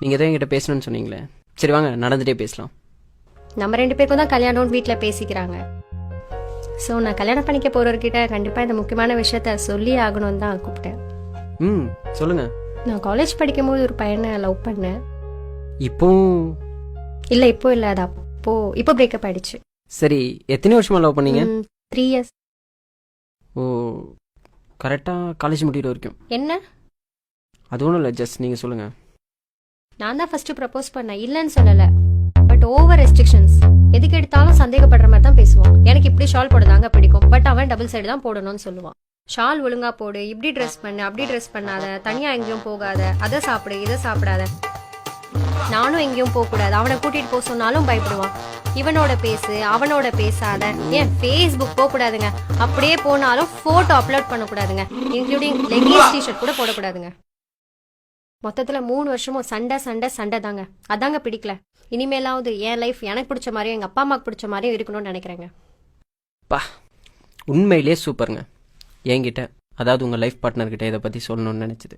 நீங்கள் எதோ என்கிட்ட பேசணும்னு சொன்னீங்களே. சரி வாங்க நடந்துகிட்டே பேசலாம். நம்ம ரெண்டு பேருக்கும் தான் கல்யாணம்னு வீட்டில் பேசிக்கிறாங்க. ஸோ நான் கல்யாணம் பண்ணிக்க போகிறவர்கிட்ட கண்டிப்பாக இந்த முக்கியமான விஷயத்த சொல்லி ஆகணும்னு தான் கூப்பிட்டேன். ம் சொல்லுங்கள் நான் காலேஜ் படிக்கும்போது ஒரு பையனை லவ் பண்ணேன். இப்போவும் இல்லை இப்போ இல்லை அது அப்போ இப்போ பிரேக்கப் ஆயிடுச்சு. சரி எத்தனை வருஷமா லவ் பண்ணீங்க? த்ரீ இயர்ஸ் ஓ கரெக்டாக காலேஜ் முடிகிற வரைக்கும். என்ன? அது ஒன்றும் இல்லை ஜஸ்ட் நீங்கள் சொல்லுங்கள் நான் தான் ஃபர்ஸ்ட் ப்ரப்போஸ் பண்ணேன். இல்லைன்னு சொல்லல. பட் ஓவர் ரெஸ்ட்ரிக்ஷன்ஸ் எதுக்கு எடுத்தாலும் சந்தேகப்படுற மாதிரி தான் பேசுவான். எனக்கு இப்படி ஷால் போடுதாங்க பிடிக்கும். பட் அவன் டபுள் சைடு தான் போடணும்னு சொல்லுவான். ஷால் ஒழுங்கா போடு. இப்படி ட்ரெஸ் பண்ணு அப்படி ட்ரெஸ் பண்ணாத. தனியா எங்கேயும் போகாத. அதை சாப்பிடு இதை சாப்பிடாத. நானும் எங்கேயும் போக கூடாது. அவனை கூட்டிட்டு போக சொன்னாலும் பயப்படுவான். இவனோட பேசு அவனோட பேசாத. ஏன் ஃபேஸ்புக் போக கூடாதுங்க. அப்படியே போனாலும் போட்டோ அப்லோட் பண்ணக்கூடாதுங்க இன்க்ளூடிங் லெகின்ஸ் டிஷர்ட் கூட போடக்கூடாதுங்க மொத்தத்தில் மூணு வருஷமும் சண்டை சண்டை சண்டை தாங்க அதாங்க பிடிக்கல. இனிமேலாவது என் லைஃப் எனக்கு பிடிச்ச மாதிரியும் எங்கள் அப்பா அம்மாவுக்கு பிடிச்ச மாதிரியும் இருக்கணும்னு நினைக்கிறேங்க. உண்மையிலே சூப்பருங்க. என்கிட்ட அதாவது உங்கள் லைஃப் பார்ட்னர்கிட்ட இதை பற்றி சொல்லணும்னு நினச்சிது.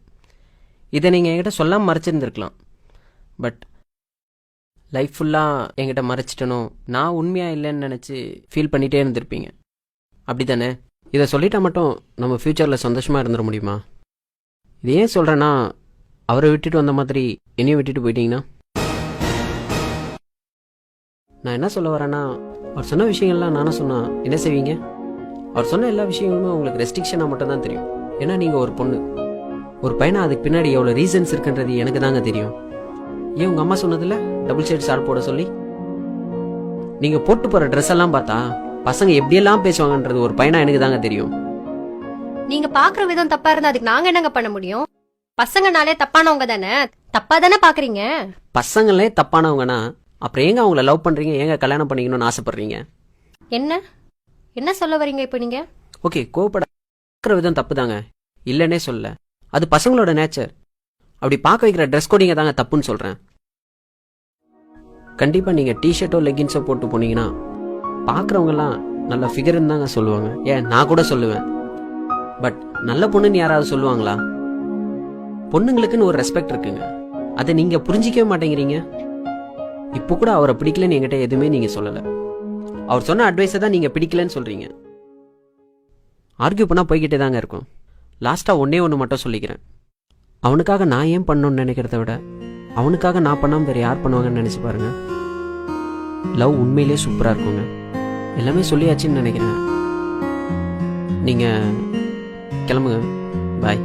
இதை நீங்கள் என்கிட்ட சொல்லாமல் மறைச்சிருந்துருக்கலாம். பட் லைஃப் ஃபுல்லாக என்கிட்ட மறைச்சிட்டனும் நான் உண்மையாக இல்லைன்னு நினச்சி ஃபீல் பண்ணிகிட்டே இருந்திருப்பீங்க. அப்படி தானே இதை சொல்லிட்டா மட்டும் நம்ம ஃப்யூச்சரில் சந்தோஷமாக இருந்துட முடியுமா? இது ஏன் சொல்கிறேன்னா அவரை விட்டுட்டு வந்த மாதிரி என்னையும் விட்டுட்டு போயிட்டீங்கன்னா? நான் என்ன சொல்ல வரேன்னா அவர் சொன்ன விஷயங்கள்லாம் நானும் சொன்னா என்ன செய்வீங்க? அவர் சொன்ன எல்லா விஷயங்களுமே உங்களுக்கு ரெஸ்ட்ரிக்ஷனாக மட்டும் தான் தெரியும். ஏன்னா நீங்கள் ஒரு பொண்ணு. ஒரு பையனை அதுக்கு பின்னாடி எவ்வளோ ரீசன்ஸ் இருக்குன்றது எனக்கு தாங்க தெரியும். ஏன் உங்கள் அம்மா சொன்னதில்ல டபுள் ஷேட் ஷார்ட் போட சொல்லி. நீங்கள் போட்டு போகிற ட்ரெஸ் எல்லாம் பார்த்தா பசங்க எப்படியெல்லாம் பேசுவாங்கன்றது ஒரு பையனா எனக்கு தாங்க தெரியும். நீங்க பாக்குற விதம் தப்பா இருந்தா அதுக்கு நாங்க என்னங்க பண்ண முடியும்? பசங்கனாலே தப்பானவங்க தானே? தப்பா தானே பாக்குறீங்க? பசங்களே தப்பானவங்கன்னா அப்புறம் ஏங்க அவங்கள லவ் பண்ணுறீங்க ஏங்க கல்யாணம் பண்ணிக்கணும்னு ஆசைப்படுறீங்க? என்ன? என்ன சொல்ல வரீங்க இப்போ நீங்க? ஓகே கோவப்பட விதம் தப்பு தாங்க இல்லைன்னே சொல்ல அது பசங்களோட நேச்சர் அப்படி பார்க்க வைக்கிற ட்ரெஸ் கோடிங்க தாங்க தப்புன்னு சொல்கிறேன் கண்டிப்பாக நீங்கள் டிஷர்ட்டோ லெகின்ஸோ போட்டு போனீங்கன்னா பார்க்குறவங்கலாம் நல்ல ஃபிகர்னு தாங்க சொல்லுவாங்க. ஏன் நான் கூட சொல்லுவேன். பட் நல்ல பொண்ணுன்னு யாராவது சொல்லுவாங்களா? பொண்ணுங்களுக்குன்னு ஒரு ரெஸ்பெக்ட் இருக்குங்க. அதை நீங்கள் புரிஞ்சிக்கவே மாட்டேங்கிறீங்க. இப்போ கூட அவரை பிடிக்கலன்னு என்கிட்ட எதுவுமே நீங்கள் சொல்லலை. அவர் சொன்ன அட்வைஸை தான் நீங்கள் பிடிக்கலன்னு சொல்கிறீங்க ஆர்கியூ பண்ணால் போய்கிட்டே தாங்க இருக்கும். லாஸ்ட்டாக ஒன்றே ஒன்று மட்டும் சொல்லிக்கிறேன். அவனுக்காக நான் ஏன் பண்ணணும்னு நினைக்கிறத விட அவனுக்காக நான் பண்ணாமல் வேறு யார் பண்ணுவாங்கன்னு நினச்சி பாருங்க. லவ் உண்மையிலே சூப்பராக இருக்குங்க. எல்லாமே சொல்லியாச்சுன்னு நினைக்கிறேன். நீங்கள் கிளம்புங்க. பாய்